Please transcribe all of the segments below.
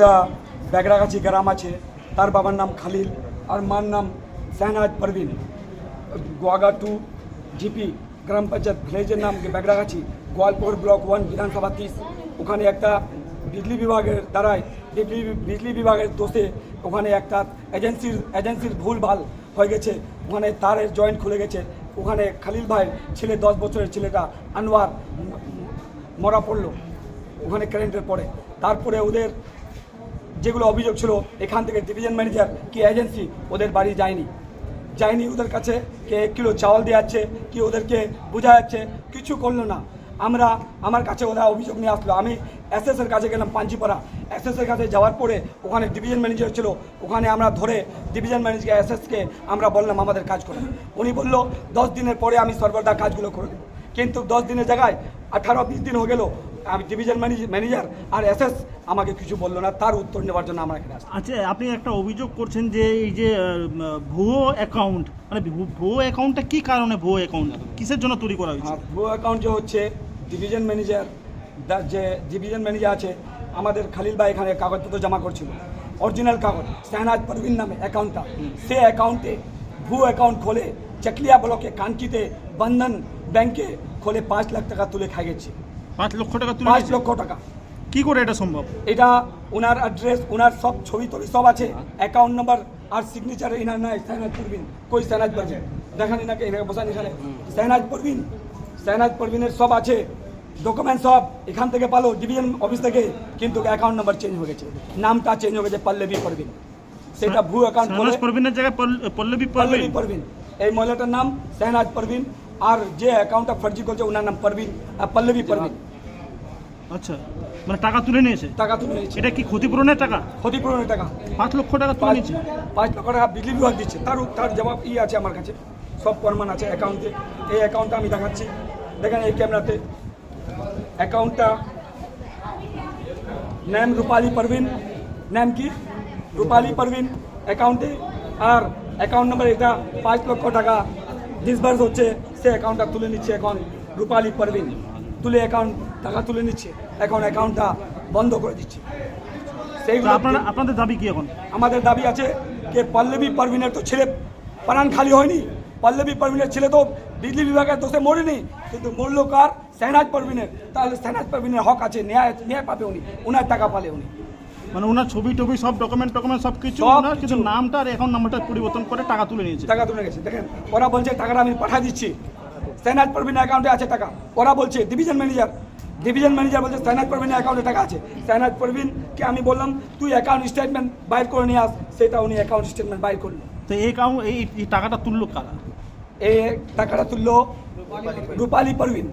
একটা ব্যাগরাগাছি গ্রাম আছে, তার বাবার নাম খালিল আর মার নাম শাহনাজ পারভিন। গোয়াগা টু জিপি গ্রাম পঞ্চায়েত ভিলেজের নাম ব্যাগরাগাছি গোয়ালপুর ব্লক ওয়ান বিধানসভা তিস ওখানে একটা বিজলি বিভাগের দ্বারাই বিজলি বিজলি বিভাগের দোষে ওখানে একটা এজেন্সির এজেন্সির ভুল ভালো হয়ে গেছে। ওখানে তারের জয়েন্ট খুলে গেছে। ওখানে খালিল ভাইয়ের ছেলে, দশ বছরের ছেলেটা আনোয়ার মরা পড়ল। ওখানে কারেন্টের পরে। তারপরে ওদের যেগুলো অভিযোগ ছিল, এখান থেকে ডিভিশন ম্যানেজার কি এজেন্সি ওদের বাড়ি যায়নি। যায়নি, ওদের কাছে কে এক কিলো চাওয়াল দেওয়া যাচ্ছে, কি ওদেরকে বোঝা যাচ্ছে, কিছু করল না। আমরা, আমার কাছে ওরা অভিযোগ নিয়ে আসলো। আমি এসএস এর কাছে গেলাম, পাঞ্চিপাড়া। এসএস এর কাছে যাওয়ার পরে ওখানে ডিভিশন ম্যানেজার ছিল। ওখানে আমরা ধরে ডিভিশন ম্যানেজার এসএসকে আমরা বললাম, আমাদের কাজ করে। উনি বলল, দশ দিনের পরে আমি সর্বদা কাজগুলো করে দেবো। কিন্তু দশ দিনের জায়গায় আঠারো, বিশ দিন হয়ে গেল ডিভিশন ম্যানেজার আর এসএস আমাকে কিছু বলল না তার উত্তর নেওয়ার জন্য আমরা এখানে আচ্ছা আপনি একটা অভিযোগ করছেন যে এই যে ভুয়ো অ্যাকাউন্ট মানে ভুয়ো অ্যাকাউন্টটা কী কারণে ভুয়ো অ্যাকাউন্ট কিসের জন্য তৈরি করা হয়েছে? আর ভুয়ো অ্যাকাউন্ট যে হচ্ছে ডিভিশন ম্যানেজার যে ডিভিশন ম্যানেজার আছে আমাদের খালিল ভাই এখানে কাগজপত্র জমা করছিল। অরিজিনাল কাগজ শাহনাজ পারভিন নামে অ্যাকাউন্টটা সে অ্যাকাউন্টে ভুয়ো অ্যাকাউন্ট খোলে চকলিয়া ব্লকে কানকিতে বন্ধন ব্যাংকে খোলে পাঁচ লাখ টাকা তুলে খাই গেছে পাঁচ লক্ষ টাকা তুলে পাঁচ? লক্ষ টাকা। কি করে এটা সম্ভব? এটা ওনার অ্যাড্রেস ওনার সব ছবি টবি সব আছে। অ্যাকাউন্ট নাম্বার আর সিগনেচার ইনার নাই সাইনাজ পারভিন কই সাইনাজ পারভিন দেখান এনাকে এনাকে বসান এখানে। সাইনাজ পারভিন সাইনাজ পারভিনের সব আছে। ডকুমেন্ট সব এখান থেকে পালো ডিভিশন অফিস থেকে। কিন্তু অ্যাকাউন্ট নাম্বার চেঞ্জ হয়ে গেছে। নামটা চেঞ্জ হয়ে গেছে পল্লবী পারভিন সেটা ভু অ্যাকাউন্ট পারভিনের জায়গায় পল- পল্লবী পল্লবী পারভিন এই মহিলাটার নাম শাহনাজ পারভিন আর যে অ্যাকাউন্টটা ফার্জি করছে ওনার নাম পারভিন আর পল্লবী পারভিন আচ্ছা মানে টাকা তুলে নিয়েছে টাকা তুলে নিয়েছে এটা কি ক্ষতিপূরণের টাকা ক্ষতিপূরণের টাকা পাঁচ লক্ষ টাকা তুলে পাঁচ নিয়েছে পাঁচ লক্ষ টাকা বিজলি বিভাগ দিচ্ছে তার তার জবাব ই আছে আমার কাছে সব প্রমাণ আছে অ্যাকাউন্টে এই অ্যাকাউন্টটা আমি দেখাচ্ছি দেখেন এই ক্যামেরাতে অ্যাকাউন্টটা নাম রূপালী পারভিন নাম কি রূপালী পারভিন অ্যাকাউন্টে আর অ্যাকাউন্ট নাম্বার এটা পাঁচ লক্ষ টাকা ডিসবার্স হচ্ছে সে অ্যাকাউন্টটা তুলে নিচ্ছে এখন রূপালী পারভিন তুলে অ্যাকাউন্ট টাকা তুলে নিচ্ছে। এখন অ্যাকাউন্টটা বন্ধ করে দিচ্ছে। সেইগুলো আপনারা আপনাদের দাবি কি এখন? আমাদের দাবি আছে যে পল্লবী পারভিনের তো ছেলে প্রাণ খালি হয়নি। পল্লবী পারভিনের ছেলে তো বিজলি বিভাগের দোষে মরেনি। কিন্তু মূল্য কার? সেহনাজ পারভিনের তাহলে সেহনাজ পারভিনের হক আছে ন্যায় ন্যায় পাবে উনি উনার টাকা পালে উনি। মানে ওনার ছবি টবি সব ডকুমেন্ট টকুমেন্ট সব কিছু ওনার কিন্তু। নামটা আর অ্যাকাউন্ট নাম্বারটা পরিবর্তন করে টাকা তুলে নিয়েছে। টাকা তুলে গেছে দেখেন ওরা বলছে টাকাটা আমি পাঠিয়ে দিচ্ছি। সেহনাজ পারভিনের অ্যাকাউন্টে আছে টাকা। ওরা বলছে ডিভিশন ম্যানেজার ডিভিশন ম্যানেজার বলছে সেহনাজ পারভিনের অ্যাকাউন্টে টাকা আছে। সেহনাজ পারভিনকে আমি বললাম তুই অ্যাকাউন্ট স্টেটমেন্ট বাইর করে নিয়ে আস। সেটা উনি অ্যাকাউন্ট স্টেটমেন্ট বাইর করল। তো এই কাউ এই টাকাটা তুললো কারা? এই টাকাটা তুললো রূপালী পারভিন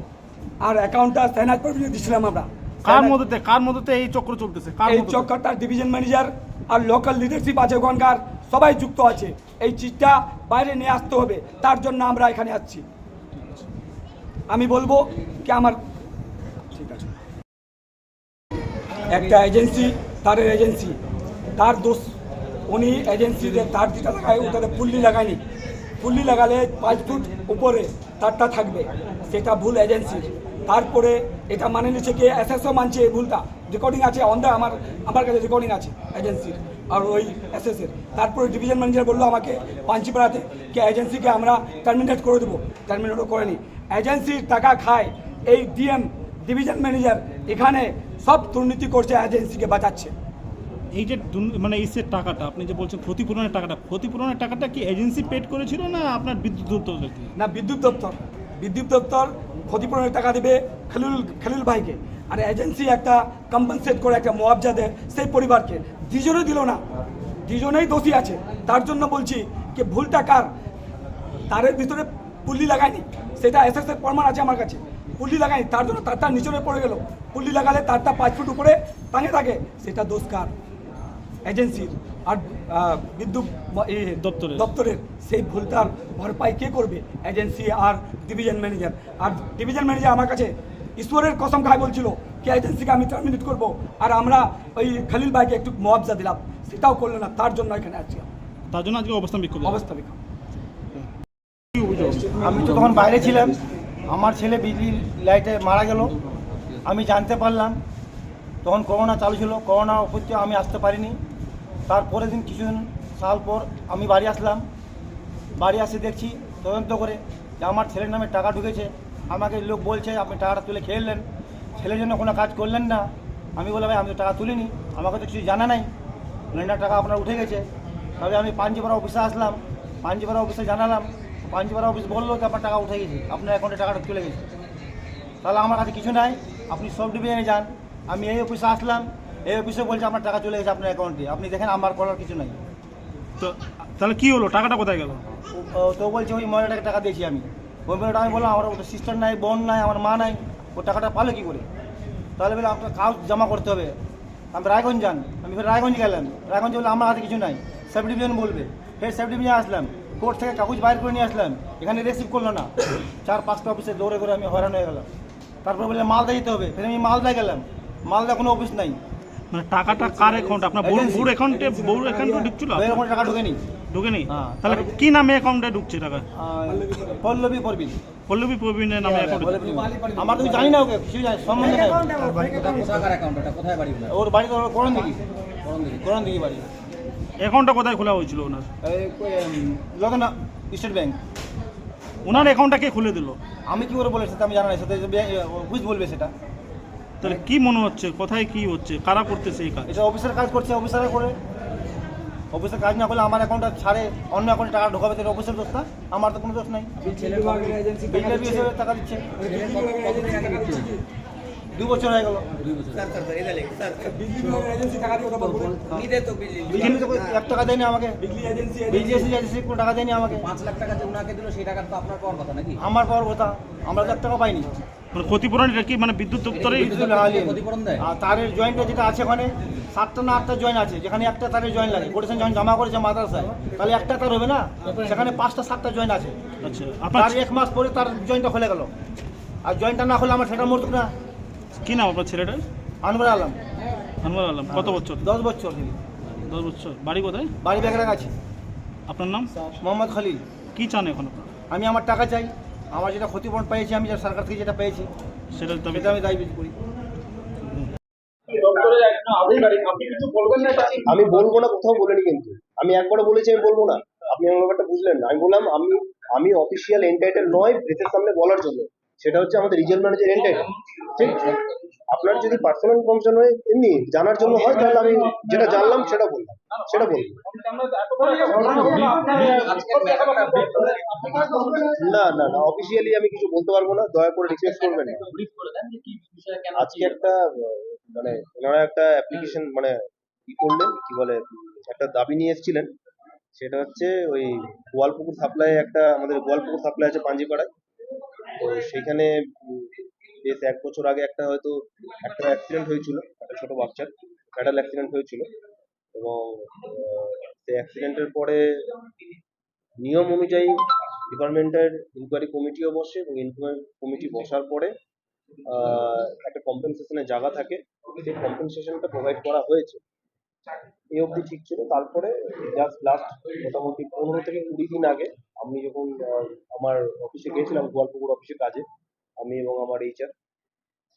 আর অ্যাকাউন্টটা সেহনাজ পারভিনে দিচ্ছিলাম আমরা। কার মধ্যে কার মধ্যে এই চক্র চলতেছে? এই মধ্যে চক্করটা ডিভিশন ম্যানেজার আর লোকাল লিডারশিপ আছে ওখানকার সবাই যুক্ত আছে। এই চিজটা বাইরে নিয়ে আসতে হবে তার জন্য আমরা এখানে আসছি। আমি বলব কি আমার ঠিক আছে। একটা এজেন্সি তারের এজেন্সি তার দোষ উনি এজেন্সিতে তার যেটা লাগায় ওটাতে পুল্লি লাগায়নি। পুল্লি লাগালে পাঁচ ফুট উপরে তারটা থাকবে সেটা ভুল এজেন্সির তারপরে এটা মানে নিচ্ছে কি এসএসও মানছে এই ভুলটা। রেকর্ডিং আছে অন দ্য আমার আমার কাছে রেকর্ডিং আছে এজেন্সির আর ওই এসএসের তারপরে ডিভিশন ম্যানেজার বলল আমাকে পাঞ্চিপাড়াতে কি এজেন্সিকে আমরা টার্মিনেট করে দেবো। টার্মিনেটও করেনি এজেন্সির টাকা খায় এই ডিএম ডিভিশন ম্যানেজার এখানে সব দুর্নীতি করছে এজেন্সিকে বাঁচাচ্ছে। এই যে মানে এই যে টাকাটা আপনি যে বলছেন ক্ষতিপূরণের টাকাটা ক্ষতিপূরণের টাকাটা কি এজেন্সি পেড করেছিল না আপনার বিদ্যুৎ দপ্তর না বিদ্যুৎ দপ্তর। বিদ্যুৎ দপ্তর ক্ষতিপূরণের টাকা দেবে খালিল খালিল ভাইকে। আর এজেন্সি একটা কম্পেনসেট করে একটা মুআবজা দেয় সেই পরিবারকে। দুজনে দিল না। দুজনেই দোষী আছে। তার জন্য বলছি যে ভুলটা কার? তারের ভিতরে পুল্লি লাগায়নি। সেটা এস এর প্রমাণ আছে আমার কাছে। পুল্লি লাগায়নি। তার জন্য তারটা নিচনে পড়ে গেল। পুল্লি লাগালে তারটা পাঁচ ফুট উপরে টাঙে থাকে। সেটা দোষ কার? এজেন্সির আর বিদ্যুৎ দপ্তরের। দপ্তরের সেই ভুলটার ভরপাই কে করবে? এজেন্সি আর ডিভিশন ম্যানেজার আর ডিভিশন ম্যানেজার আমার কাছে ঈশ্বরের কসম খায় বলছিল কি এজেন্সিকে আমি টার্মিনেট করব? আর আমরা ওই খালিল ভাইকে একটু মুআবজা দিলাম সেটাও করল না তার জন্য এখানে আছি তার জন্য আজকে অবস্থান বিক্ষোভ। অবস্থা বিক্ষোভ। আমি তো তখন বাইরে ছিলাম। আমার ছেলে বিজলি লাইটে মারা গেল। আমি জানতে পারলাম তখন করোনা চালু ছিল। করোনা হচ্ছে আমি আসতে পারিনি। তারপরে দিন কিছুদিন সাল পর আমি বাড়ি আসলাম। বাড়ি আসে দেখছি তদন্ত করে যে আমার ছেলের নামে টাকা ঢুকেছে। আমাকে লোক বলছে, আপনি টাকাটা তুলে খেললেন ছেলের জন্য কোনো কাজ করলেন না। আমি বললাম, ভাই, আমি তো টাকা তুলিনি। আমাকে তো কিছু জানা নাই। লেন্ডার টাকা আপনার উঠে গেছে। তবে আমি পাঞ্জিপাড়া অফিসে আসলাম। পাঞ্জিপাড়া অফিসে জানালাম। পাঞ্জিপাড়া অফিস বলল যে, আপনার টাকা উঠে গেছে। আপনার অ্যাকাউন্টে টাকাটা চলে গেছে। তাহলে আমার কাছে কিছু নাই। আপনি সব ডিভিশনে যান। আমি এই অফিসে আসলাম। এই অফিসে বলছে আপনার টাকা চলে গেছে আপনার অ্যাকাউন্টে আপনি দেখেন আমার করার কিছু নাই। তো তাহলে কি হলো? টাকাটা কোথায় গেল? তো বলছে ওই মহিলাটাকে টাকা দিয়েছি আমি। ওই মহিলাটা আমি বললাম আমার ওটা সিস্টার নাই বোন নাই আমার মা নাই। ও টাকাটা পালো কি করে? তাহলে বলে আপনার কাজ জমা করতে হবে। আমি রায়গঞ্জ যান। আমি ফের রায়গঞ্জ গেলাম। রায়গঞ্জ বলে আমার হাতে কিছু নাই। সাব ডিভিশন বলবে। ফের সাব ডিভিশনে আসলাম। কোর্ট থেকে কাগজ বাইর করে নিয়ে আসলাম। এখানে রিসিভ করল না। চার পাঁচটা অফিসে দৌড়ে করে আমি হয়রান হয়ে গেলাম। তারপর বলে মালদা যেতে হবে। ফের আমি মালদা গেলাম। মালদা কোনো অফিস নাই। মানে টাকাটা কার অ্যাকাউন্ট আপনার বউর বউর অ্যাকাউন্টে বউর অ্যাকাউন্টে ঢুকছিল? ওই রকম টাকা ঢুকেনি। ঢুকেনি? হ্যাঁ। তাহলে কি নামে অ্যাকাউন্টে ঢুকছে টাকা? আর পল্লবী পরবিন পল্লবী প্রবীণের নামে অ্যাকাউন্টে আমার তো জানি না ওকে কিছু জানি সম্বন্ধে নাই কোথাকার অ্যাকাউন্ট ওটা কোথায় বাড়ি ওনার? ওর বাড়ি তো করণ দিঘি করণ দিকে করণ দিঘি বাড়ি। অ্যাকাউন্টটা কোথায় খোলা হয়েছিল ওনার? এই লগনা স্টেট ব্যাংক। ওনার অ্যাকাউন্টটা কে খুলে দিল? আমি কি করে বলে সেটা আমি জানা নাই সেটা বুঝ বলবে সেটা? তাহলে কি মনে হচ্ছে? কোথায় কি হচ্ছে? কারা করতেছে এই কাজ? এটা অফিসের কাজ করছে অফিসারে করে। অফিসের কাজ না করলে আমার অ্যাকাউন্টটা ছাড়ে অন্য অ্যাকাউন্টে টাকা ঢোকাবে তাহলে অফিসের দোষটা আমার তো কোনো দোষ নাই। টাকা দিচ্ছে? দু বছর হয়ে গেল। দুই বছর। বিজনেস এক টাকা দেয়নি আমাকে। কোনো টাকা দেয়নি আমাকে। পাঁচ লাখ টাকা যে ওনাকে দিল সেই টাকা তো আপনার পাওয়ার কথা নাকি? আমার পাওয়ার কথা। আমরা তো এক টাকা পাইনি। ক্ষতিপূরণ এটা কি? মানে বিদ্যুৎ দপ্তরে তারের জয়েন্টটা যেটা আছে ওখানে সাতটা না আটটা জয়েন্ট আছে। যেখানে একটা তারের জয়েন্ট লাগে। কোটেশন যখন জমা করেছে মাদ্রাসায় তাহলে একটা তার হবে না? সেখানে পাঁচটা সাতটা জয়েন্ট আছে। আচ্ছা। আপনার তার এক মাস পরে তার জয়েন্টটা খুলে গেল। আর জয়েন্টটা না হলে আমার সেটা মরতো না। কি নাম আপনার ছেলেটার আনবার আলাম। আনোয়ার আলম। কত বছর? দশ বছর দশ বছর। বাড়ি কোথায়? বাড়ি ব্যাগরা গেছে আপনার নাম? মোহাম্মদ খলিল। কি চান এখন আমি আমার টাকা চাই। আমার যেটা ক্ষতিপূরণ পেয়েছি আমি যেটা সরকার থেকে যেটা পেয়েছি সেটা সেটা আমি দাবি করি। আমি বলব না কোথাও বলিনি কিন্তু। আমি একবারও বলেছি আমি বলব না। আপনি আমার ব্যাপারটা বুঝলেন না। আমি বললাম আমি আমি অফিসিয়াল এন্টাইটেল নয় প্রেসের সামনে বলার জন্য। সেটা হচ্ছে আমাদের রিজিয়ন ম্যানেজার এন্টাইটেল ঠিক? আপনার যদি পার্সোনাল ইনফরমেশন হয়, এমনি জানার জন্য হয়, তাহলে আমি যেটা জানলাম সেটা বললাম। সেটা বলব না না না অফিসিয়ালি আমি কিছু বলতে পারব না। দয়া করে রিকোয়েস্ট করবেন আজকে একটা মানে ওনারা একটা অ্যাপ্লিকেশন মানে কি করলেন, কি বলে, একটা দাবি নিয়ে এসেছিলেন। সেটা হচ্ছে ওই গোয়ালপুকুর সাপ্লাই একটা, আমাদের গোয়ালপুকুর সাপ্লাই আছে পাঞ্জিপাড়ায়। তো সেখানে বেশ এক বছর আগে একটা হয়তো, একটা অ্যাক্সিডেন্ট হয়েছিল, একটা ছোট বাচ্চার ফ্যাটাল অ্যাক্সিডেন্ট হয়েছিল এবং সেই অ্যাক্সিডেন্টের পরে নিয়ম অনুযায়ী ডিপার্টমেন্টের ইনকোয়ারি কমিটিও বসে এবং ইনকোয়ারি কমিটি বসার পরে একটা কম্পেনসেশনের জায়গা থাকে। সেই কম্পেনসেশনটা প্রোভাইড করা হয়েছে। এই অবধি ঠিক ছিল। তারপরে জাস্ট লাস্ট মোটামুটি পনেরো থেকে কুড়ি দিন আগে আমি যখন আমার অফিসে গিয়েছিলাম, গোয়ালপুকুর অফিসে কাজে, আমি এবং আমার এইচআর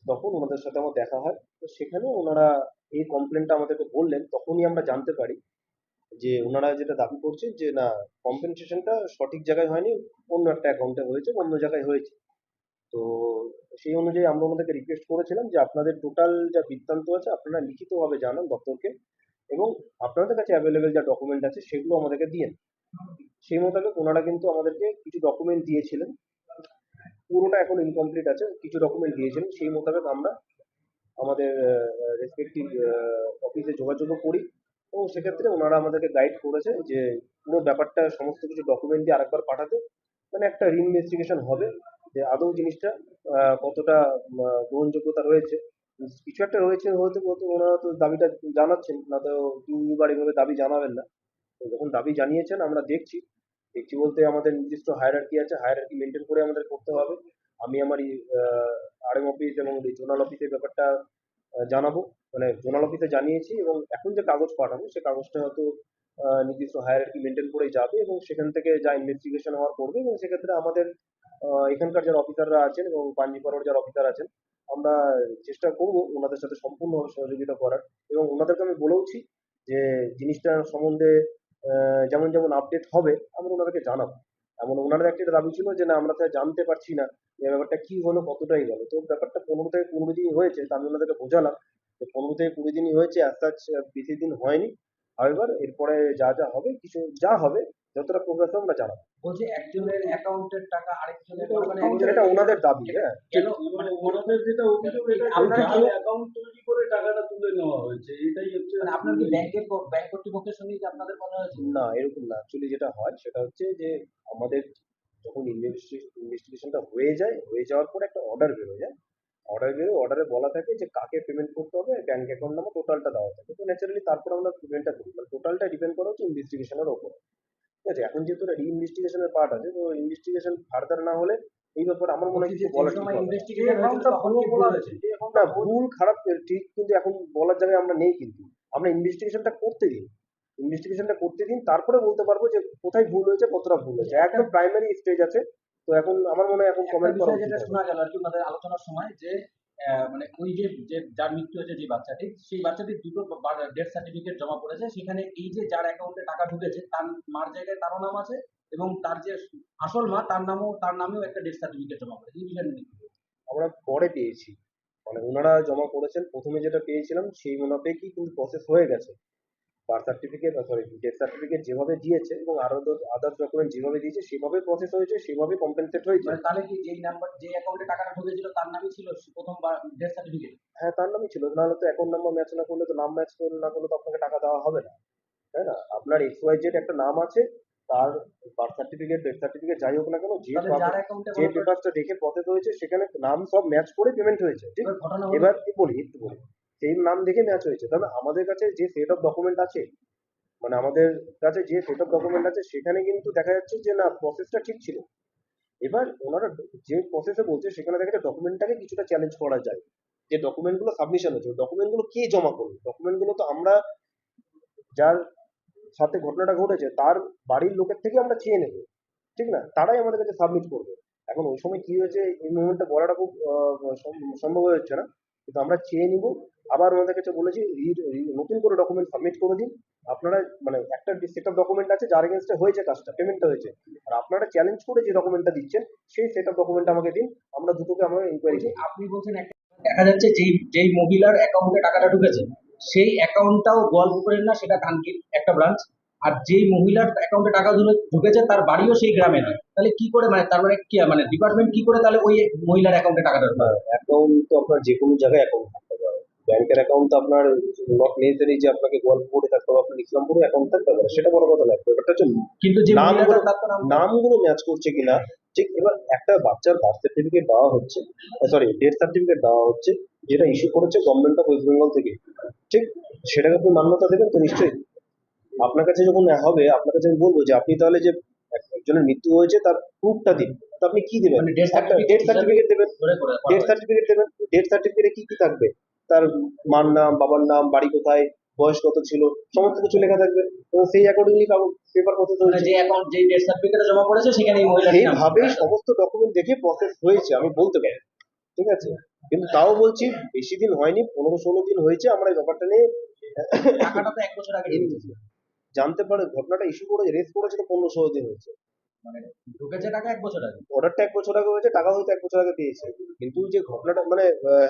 তখন ওনাদের সাথে আমার দেখা হয়। তো সেখানে ওনারা এই কমপ্লেনটা আমাদেরকে বললেন, তখনই আমরা জানতে পারি যে ওনারা যেটা দাবি করছেন যে, না কম্পেনসেশনটা সঠিক জায়গায় হয়নি, অন্য একটা অ্যাকাউন্টে হয়েছে অন্য জায়গায় হয়েছে। তো সেই অনুযায়ী আমরা ওনাদেরকে রিকোয়েস্ট করেছিলাম যে, আপনাদের টোটাল যা বৃত্তান্ত আছে, আপনারা লিখিতভাবে জানান দপ্তরকে এবং আপনাদের কাছে অ্যাভেলেবেল যা ডকুমেন্ট আছে, সেগুলো আমাদেরকে দিয়েন সেই মোতাবেক ওনারা কিন্তু আমাদেরকে কিছু ডকুমেন্ট দিয়েছিলেন। পুরোটা এখন ইনকমপ্লিট আছে, কিছু ডকুমেন্ট দিয়েছিলেন। সেই মোতাবেক আমরা আমাদের রেসপেক্টিভ অফিসে যোগাযোগও করি এবং সেক্ষেত্রে ওনারা আমাদেরকে গাইড করেছে যে পুরো ব্যাপারটা, সমস্ত কিছু ডকুমেন্ট দিয়ে আরেকবার পাঠাতে। মানে একটা রিইনভেস্টিগেশন হবে যে আদৌ জিনিসটা কতটা গ্রহণযোগ্যতা রয়েছে। কিছু একটা রয়েছে হয়তো হয়তো ওনারা তো দাবিটা জানাচ্ছেন, না তো দুবার এভাবে দাবি জানাবেন না। তো যখন দাবি জানিয়েছেন, আমরা দেখছি। দেখছি বলতে আমাদের নির্দিষ্ট হায়ারার্কি আছে হায়ারার্কি মেনটেন করে আমাদের করতে হবে। আমি আমার আরএম অফিস এবং জোনাল অফিসে ব্যাপারটা জানাব। মানে জোনাল অফিসে জানিয়েছি এবং এখন যে কাগজ পাঠাবো, সে কাগজটা হয়তো নির্দিষ্ট হায়ারার্কি মেনটেন করেই যাবে এবং সেখান থেকে যা ইনভেস্টিগেশন হওয়ার করবে এবং সেক্ষেত্রে আমাদের এখানকার যারা অফিসাররা আছেন এবং পাঞ্জিপাড়ার যারা অফিসার আছেন আমরা চেষ্টা করব ওনাদের সাথে সম্পূর্ণভাবে সহযোগিতা করার এবং ওনাদেরকে আমি বলেওছি যে জিনিসটা সম্বন্ধে যেমন যেমন আপডেট হবে আমরা ওনাদেরকে জানাব। এমন ওনাদের একটা দাবি ছিল যে না আমরা তো জানতে পারছি না যে ব্যাপারটা কি হলো কতটাই গেল। তো ব্যাপারটা পনেরো থেকে কুড়ি দিন হয়েছে তা আমি ওনাদেরকে বোঝালাম যে পনেরো থেকে কুড়ি দিনই হয়েছে such, বেশি দিন হয়নি। হাওয়েভার এরপরে যা যা হবে কিছু যা হবে যতটা প্রোগ্রেস আমরা জানাব। বলছি একজনের অ্যাকাউন্টের টাকা আরেকজনের মানে এটা ওনাদের দাবি হ্যাঁ। কেন মানে ওনাদের যেটা অভিযোগ এটা আপনারা কি- অ্যাকাউন্ট তৈরি করে টাকাটা তুলে নেওয়া হয়েছে এটাই হচ্ছে মানে আপনার কি ব্যাংকের ব্যাংক কর্তৃপক্ষের সঙ্গে কি আপনাদের কথা হয়েছে? না এরকম না। অ্যাকচুয়ালি যেটা হয় সেটা হচ্ছে যে আমাদের যখন ইনভেস্টিগেশনটা হয়ে যায় হয়ে যাওয়ার পর একটা অর্ডার বেরোয় যায় অর্ডার বেরোয় অর্ডারে বলা থাকে যে কাকে পেমেন্ট করতে হবে ব্যাংক অ্যাকাউন্ট নাম্বার টোটালটা দেওয়া থাকে। তো ন্যাচারালি তারপর আমরা পেমেন্টটা করি। মানে টোটালটা ডিপেন্ড করা হচ্ছে ইনভেস্টিগেশনের ওপর ঠিক আছে? এখন যেহেতু এটা ইনভেস্টিগেশনের পার্ট আছে তো ইনভেস্টিগেশন ফার্দার না হলে এই ব্যাপারে আমার মনে হয় কিছু বলা ঠিক না। ভুল খারাপ ঠিক কিন্তু এখন বলার জায়গায় আমরা নেই কিন্তু। আমরা ইনভেস্টিগেশনটা করতে দিন। ইনভেস্টিগেশনটা করতে দিন তারপরে বলতে পারব যে কোথায় ভুল হয়েছে কতটা ভুল হয়েছে। একদম প্রাইমারি স্টেজ আছে। তো এখন আমার মনে হয় এখন কমেন্ট করা উচিত যেটা শোনা গেল আর কি ওনাদের আলোচনার সময় যে মানে ওই যে যে যার মৃত্যু হয়েছে যে বাচ্চাটি সেই বাচ্চাটির দুটো ডেথ সার্টিফিকেট জমা পড়েছে। সেখানে এই যে যার অ্যাকাউন্টে টাকা ঢুকেছে তার মার জায়গায় তারও নাম আছে এবং তার যে আসল মা তার নামও তার নামেও একটা ডেথ সার্টিফিকেট জমা পড়েছে। এই বিষয়টা নিয়ে আমরা পরে পেয়েছি। মানে ওনারা জমা করেছেন। প্রথমে যেটা পেয়েছিলাম সেই মোনাফেকই কিন্তু প্রসেস হয়ে গেছে। Birth certificate sorry death certificate যেভাবে দিয়েছে এবং আরও আদার্স ডকুমেন্ট যেভাবে দিয়েছে সেভাবে প্রসেস হয়েছে সেভাবে কম্পেনসেট হয়েছে। মানে তাহলে কি যেই নাম্বার যে অ্যাকাউন্টে টাকাটা ঢুকেছিল তার নামই ছিল প্রথমবার ডেথ সার্টিফিকেট হ্যাঁ তার নামই ছিল। নাহলে তো অ্যাকাউন্ট নাম্বার ম্যাচ না করলে তো নাম ম্যাচ করলে না করলে তো আপনাকে টাকা দেওয়া হবে না। তাই না? আপনার এক্স ওয়াই জেড একটা নাম আছে তার বার্থ সার্টিফিকেট ডেথ সার্টিফিকেট যাই হোক না কেন যে যে পেপারটা দেখে প্রসেস হয়েছে সেখানে নাম সব ম্যাচ করে পেমেন্ট হয়েছে ঠিক? এবার কি বলি একটু বলি। সেই নাম দেখে ম্যাচ হয়েছে। তবে আমাদের কাছে যে সেট অফ ডকুমেন্ট আছে মানে আমাদের কাছে যে সেট অফ ডকুমেন্ট আছে, সেখানে কিন্তু দেখা যাচ্ছে যে না প্রসেসটা ঠিক ছিল। এবার ওনারা যে প্রসেসে বলছে, সেখানে দেখা যাচ্ছে ডকুমেন্টটাকে কিছুটা চ্যালেঞ্জ করা যায়। যে ডকুমেন্টগুলো সাবমিশন হচ্ছে ডকুমেন্টগুলো কে জমা করবে? ডকুমেন্টগুলো তো আমরা যার সাথে ঘটনাটা ঘটেছে, তার বাড়ির লোকের থেকে আমরা চেয়ে নেব। ঠিক না? তারাই আমাদের কাছে সাবমিট করবে। এখন ওই সময় কি হয়েছে, এই মুভমেন্টটা বলাটা খুব সম্ভব হয়ে হচ্ছে না। কিন্তু আমরা চেয়ে নিব আবার ওনাদের কাছে বলেছি নতুন করে ডকুমেন্ট সাবমিট করে দিন। আপনারা মানে একটা সেট অফ ডকুমেন্ট আছে যার এগেনস্টে হয়েছে কাজটা পেমেন্টটা হয়েছে। আর আপনারা চ্যালেঞ্জ করে যে ডকুমেন্টটা দিচ্ছেন সেই সেট অফ ডকুমেন্ট আমাকে দিন। আমরা দুটোকে আমরা ইনকোয়ারি আপনি বলছেন দেখা যাচ্ছে যেই যেই মহিলার অ্যাকাউন্টে টাকাটা ঢুকেছে সেই অ্যাকাউন্টটাও গোয়ালপুকুরের না সেটা কানকির একটা ব্রাঞ্চ আর যেই মহিলার অ্যাকাউন্টে টাকা ঢুকে- ঢুকেছে তার বাড়িও সেই গ্রামে নয়। তাহলে কি করে মানে তার মানে কি মানে ডিপার্টমেন্ট কি করে তাহলে ওই মহিলার অ্যাকাউন্টে টাকাটা অ্যাকাউন্ট তো আপনার যে কোনো জায়গায় অ্যাকাউন্ট ব্যাংকের অ্যাকাউন্ট তো আপনার নট নেসেসারি যে আপনাকে গল্পপুরে থাকতে হবে আপনার ইসলামপুরে অ্যাকাউন্ট থাকতে পারে সেটা বড় কথা নয়। ব্যাপারটা হচ্ছে কিন্তু যে নামগুলো- নামগুলো ম্যাচ করছে কিনা ঠিক এবার একটা বাচ্চার বার্থ সার্টিফিকেট দেওয়া হচ্ছে সরি ডেথ সার্টিফিকেট দেওয়া হচ্ছে যেটা ইস্যু করেছে গভর্নমেন্ট অফ ওয়েস্ট বেঙ্গল থেকে। ঠিক সেটাকে আপনি মান্যতা দেবেন তো নিশ্চয়ই। আপনার কাছে যখন হবে আপনার কাছে আমি বলব যে আপনি তাহলে যে একজনের মৃত্যু হয়েছে তার প্রুফটা দিন। তো আপনি কি দেবেন? মানে ডেথ সার্টিফিকেট দেবেন। ডেথ সার্টিফিকেট দেবেন। ডেথ সার্টিফিকেটে কি কি থাকবে? তার মার নাম বাবার নাম বাড়ি কোথায় বয়স কত ছিল সমস্ত কিছু লেখা থাকবে। এবং সেই অ্যাকর্ডিংলি পেপার মানে হয়েছে। যে অ্যাকাউন্ট যেই ডেথ সার্টিফিকেটে জমা পড়েছে সেখানে এই মহিলার নাম। সেইভাবেই সমস্ত ডকুমেন্ট দেখে প্রসেস হয়েছে আমি বলতে পারি। ঠিক আছে? কিন্তু তাও বলছি বেশি দিন হয়নি পনেরো ষোলো দিন হয়েছে আমরা এই ব্যাপারটা নিয়ে টাকাটা তো এক বছর আগে জানতে পারে ঘটনাটা ইস্যু করেছে রেস করেছে তো পনেরো ষোলো দিন হয়েছে। মানে মানে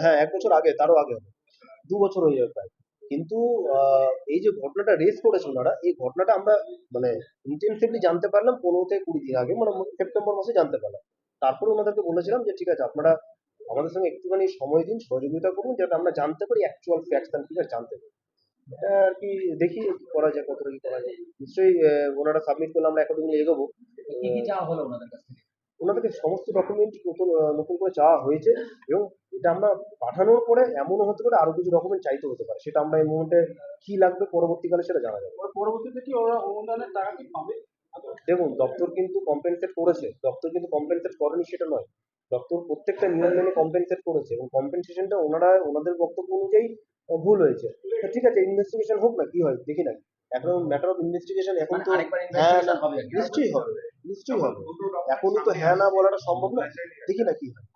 হ্যাঁ এই যে ঘটনাটা করেছে ওনারা, এই ঘটনাটা আমরা মানে জানতে পারলাম, পনেরো থেকে কুড়ি দিন আগে মানে সেপ্টেম্বর মাসে জানতে পারলাম। তারপরে ওনাদেরকে বলেছিলাম যে, ঠিক আছে, আপনারা আমাদের সঙ্গে একটুখানি সময় দিন, সহযোগিতা করুন, যাতে আমরা জানতে পারি অ্যাকচুয়াল ফ্যাক্টস জানতে পারি। এটা আর কি দেখি করা যায় কতটা কি করা যায়। নিশ্চয়ই ওনারা সাবমিট করলে আমরা অ্যাকর্ডিংলি এগোবো। কি কি চাওয়া হলো ওনাদের কাছ থেকে? ওনাদেরকে সমস্ত ডকুমেন্ট নতুন নতুন করে চাওয়া হয়েছে এবং এটা আমরা পাঠানোর পরে এমনও হতে পারে আরও কিছু ডকুমেন্ট চাইতে হতে পারে। সেটা আমরা এই মুহূর্তে কি লাগবে পরবর্তীকালে সেটা জানা যাবে। পরবর্তীতে কি ওরা অনুদানের টাকা কি পাবে? দেখুন দপ্তর কিন্তু কম্পেনসেট করেছে। দপ্তর কিন্তু কম্পেনসেট করেনি সেটা নয়। দপ্তর প্রত্যেকটা নিয়ম মেনে কম্পেনসেট করেছে এবং কম্পেনসেশনটা ওনারা ওনাদের বক্তব্য অনুযায়ী ভুল হয়েছে। তো ঠিক আছে ইনভেস্টিগেশন হোক না কি হয় দেখি না। এখন ম্যাটার অফ ইনভেস্টিগেশন এখন মানে তো হ্যাঁ না হবে নিশ্চয়ই হবে নিশ্চয়ই হবে। এখনই তো হ্যাঁ না বলাটা সম্ভব না দেখি না কি হয়।